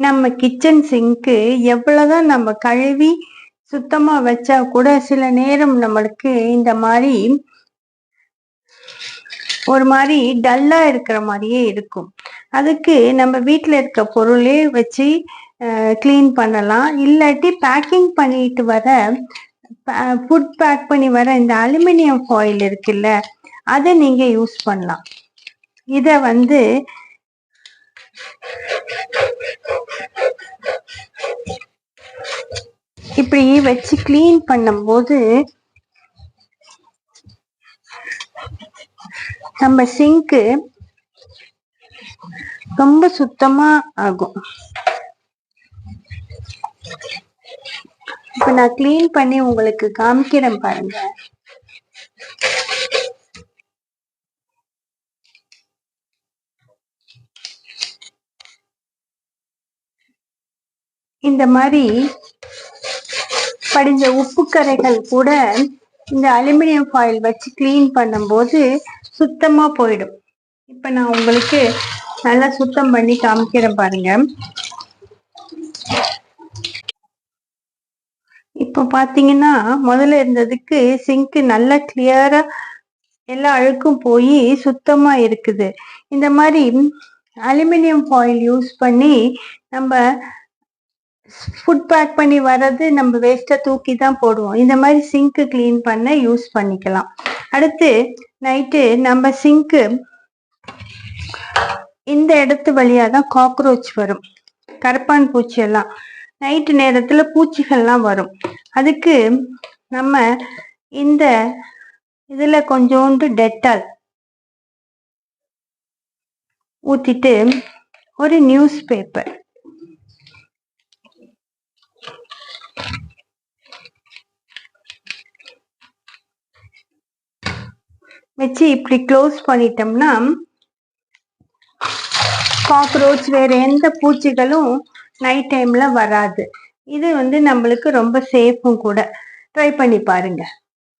நம்ம கிச்சன் சிங்க்கு எவ்வளவுதான் நம்ம கழுவி சுத்தமா வச்சா கூட சில நேரம் நம்மளுக்கு இந்த மாதிரி ஒரு மாதிரி டல்லா இருக்கிற மாதிரியே இருக்கும். அதுக்கு நம்ம வீட்டில் இருக்க பொருளே வச்சு கிளீன் பண்ணலாம். இல்லாட்டி பேக்கிங் பண்ணிட்டு வர ஃபுட் பேக் பண்ணி வர இந்த அலுமினியம் ஃபாயில் இருக்குல்ல அதை நீங்க யூஸ் பண்ணலாம். இதை வந்து இப்படி வச்சு கிளீன் பண்ணும்போது நம்ம சிங்க்கு ரொம்ப சுத்தமா ஆகும். இப்ப நான் கிளீன் பண்ணி உங்களுக்கு காமிக்கிறேன் பாருங்க. இந்த மாதிரி படிஞ்ச உப்பு கரைகள் கூட இந்த அலுமினியம் ஃபாயில் வச்சு கிளீன் பண்ணும்போது சுத்தமா போயிடும். இப்ப நான் உங்களுக்கு நல்லா சுத்தம் பண்ணி காமிக்கிறேன் பாருங்க. இப்போ பாத்தீங்கன்னா முதல்ல இருந்ததுக்கு சிங்க் நல்லா கிளியரா எல்லா அழுக்கும் போய் சுத்தமா இருக்குது. இந்த மாதிரி அலுமினியம் ஃபாயில் யூஸ் பண்ணி நம்ம ஃபுட் பேக் பண்ணி வர்றது நம்ம வேஸ்ட்டாக தூக்கி தான் போடுவோம். இந்த மாதிரி சிங்க்கு க்ளீன் பண்ண யூஸ் பண்ணிக்கலாம். அடுத்து நைட்டு நம்ம சிங்க்கு இந்த இடத்து வழியாக தான் காக்ரோச் வரும். கரப்பான் பூச்சி எல்லாம். நைட்டு நேரத்தில் பூச்சிகள்லாம் வரும். அதுக்கு நம்ம இந்த இதில் கொஞ்சோண்டு டெட்டால் ஊற்றிட்டு ஒரு நியூஸ் பேப்பர் வச்சு இப்படி க்ளோஸ் பண்ணிட்டோம்னா காக்ரோச் வேற எந்த பூச்சிகளும் நைட் டைம்ல வராது. இது வந்து நம்மளுக்கு ரொம்ப சேஃபும் கூட. ட்ரை பண்ணி பாருங்க.